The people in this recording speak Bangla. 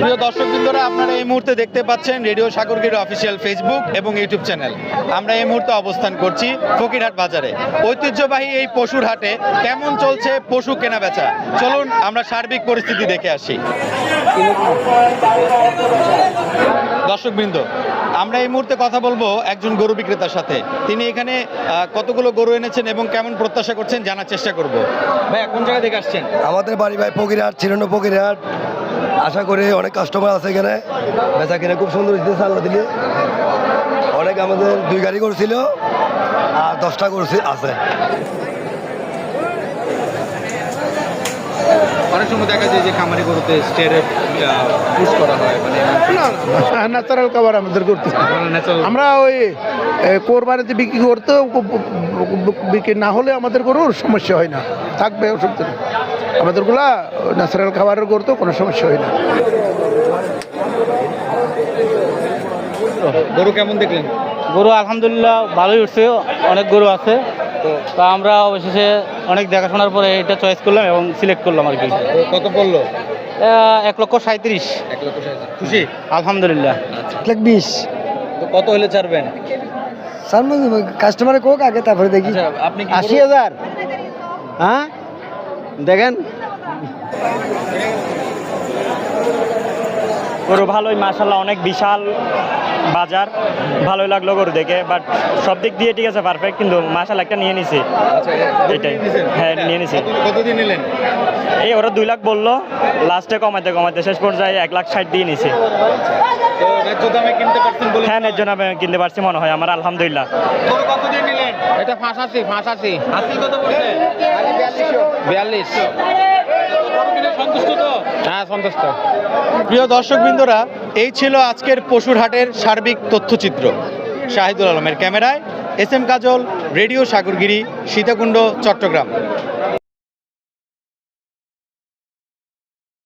প্রিয় দর্শকবৃন্দরা, আপনারা এই মুহূর্তে দেখতে পাচ্ছেন রেডিও সাগরগির অফিসিয়াল ফেসবুক এবং ইউটিউব চ্যানেল। আমরা এই মুহূর্তে অবস্থান করছি ফকিরহাট বাজারে। ঐতিহ্যবাহী এই পশুর হাটে কেমন চলছে পশু কেনা বেচা? চলুন, আমরা সার্বিক পরিস্থিতি দেখে আসি। দর্শকবৃন্দ আমরা এই মুহূর্তে কথা বলব একজন গরু বিক্রেতার সাথে। তিনি এখানে কতগুলো গরু এনেছেন এবং কেমন প্রত্যাশা করছেন জানার চেষ্টা করব। ভাই কোন জায়গা থেকে আসছেন? আমাদের বাড়ি ভাই ফকিরহাট ছিন্ন ফকিরহাট আশা করি অনেক কাস্টমার আছে এখানে। বেচা কিনে খুব সুন্দর হচ্ছে আল্লাহ দিলে। অনেক আমাদের দুই গাড়ি করছিল আর দশটা করছি আছে অনেক সময় দেখা যায় যে খামারি গরুতে স্টেরে পুশ করা হয় মানে ন্যাচারাল খাবার আমাদের করতে আমরা ওই কোরবানিতে বিক্রি করতে বিক্রি না হলে আমাদের গরুর সমস্যা হয় না। থাকবে অসুবিধা নেই আমাদেরগুলা ন্যাচারাল খাবারের করতেও কোনো সমস্যা হয় না। গরু কেমন দেখলেন? গরু আলহামদুলিল্লাহ ভালোই উঠছে অনেক গরু আছে। তো আমরা অবশেষে অনেক দেখাশোনার পরে এটা চয়েস করলাম এবং সিলেক্ট করলাম আর কি। কত পড়ল? এক লক্ষ সাঁত্রিশ এক লক্ষ খুশি? আলহামদুলিল্লাহ। লাখ বিশ। তো কত হলে ছাড়বেন? স্যার কাস্টমারে কোক আগে তারপরে দেখি। আচ্ছা আপনি কি আশি হাজার। হ্যাঁ? দেখেন। গরু ভালোই মাসাল্লাহ অনেক বিশাল। বাজার ভালোই লাগল গরু দেখে বাট সব দিক দিয়ে ঠিক আছে পারফেক্ট কিন্তু মাসাল্লাহ একটা নিয়ে নিছি। আচ্ছা এটাই। হ্যাঁ নিয়ে নিছি। কতদিন নিলেন? এই ওরা দুই লাখ বলল লাস্টে কমাতে কমাতে শেষ পর্যায়ে এক লাখ ষাট দিয়ে নিছি। তো ন্যায্য দামে কিনতে হ্যাঁ এর জন্য আমি কিনতে পারছি মনে হয় আমার আলহামদুলিল্লাহ। গরু কত দিয়ে নিলেন? এটা ফাঁসাশি ফাঁসাশি বিয়াল্লিশ। গরু কিনে সন্তুষ্ট তো? হ্যাঁ সন্তুষ্ট। প্রিয় দর্শক দর্শকবৃন্দরা এই ছিল আজকের পশুর হাটের সার্বিক তথ্যচিত্র। শাহিদুল আলমের ক্যামেরায় S M Kajal, radio Sagargiri, Sitakunda, Chattogram.